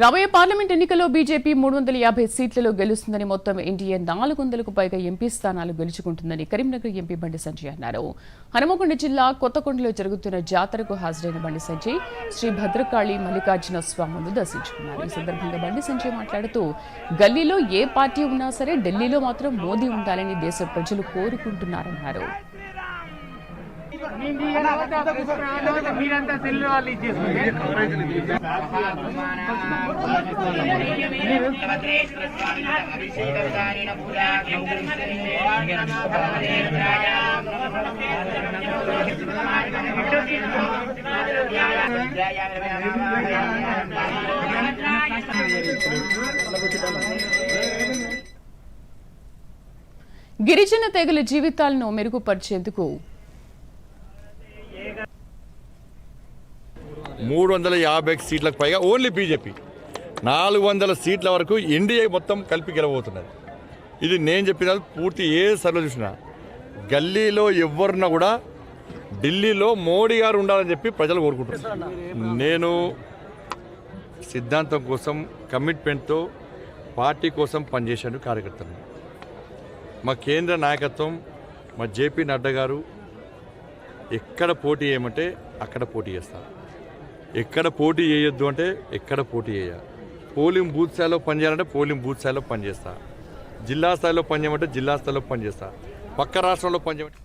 రాబోయే పార్లమెంట్ ఎన్నికల్లో బీజేపీ మూడు వందల యాభై సీట్లలో గెలుస్తుందని మొత్తం ఎన్డీఏ నాలుగు వందలకు పైగా ఎంపీ స్థానాలు గెలుచుకుంటుందని కరీంనగర్ ఎంపీ బండి సంజయ్ అన్నారు. హనుమకొండ జిల్లా కొత్తకొండలో జరుగుతున్న జాతరకు హాజరైన బండి సంజయ్ శ్రీ భద్రకాళి మల్లికార్జున స్వాములను దర్శించుకున్నారు. ఈ సందర్భంగా బండి సంజయ్ మాట్లాడుతూ గల్లీలో ఏ పార్టీ ఉన్నా సరే ఢిల్లీలో మాత్రం మోదీ ఉండాలని దేశ ప్రజలు కోరుకుంటున్నారన్నారు. మీరంతా సెల్ వాళ్ళు ఇచ్చేసుకుంటే గిరిజన తెగల జీవితాలను మెరుగుపరిచేందుకు మూడు వందల యాభై సీట్లకు పైగా ఓన్లీ బీజేపీ. నాలుగు వందల సీట్ల వరకు ఎన్డీఏ మొత్తం కలిపి గెలవబోతున్నది. ఇది నేను చెప్పిన పూర్తి ఏ సర్వే చూసినా. గల్లీలో ఎవరున్నా కూడా ఢిల్లీలో మోడీ గారు ఉండాలని చెప్పి ప్రజలు కోరుకుంటున్నారు. నేను సిద్ధాంతం కోసం కమిట్మెంట్తో పార్టీ కోసం పనిచేశాను కార్యకర్తలు మా కేంద్ర నాయకత్వం మా జేపీ నడ్డా గారు ఎక్కడ పోటీ చేయమంటే అక్కడ పోటీ చేస్తారు. ఎక్కడ పోటీ చేయొద్దు అంటే ఎక్కడ పోటీ చేయాలి పోలింగ్ బూత్ స్థాయిలో పనిచేయాలంటే పోలింగ్ బూత్ స్థాయిలో పనిచేస్తా జిల్లా స్థాయిలో పనిచేయమంటే జిల్లా స్థాయిలో పనిచేస్తా పక్క రాష్ట్రంలో పనిచేయమంటే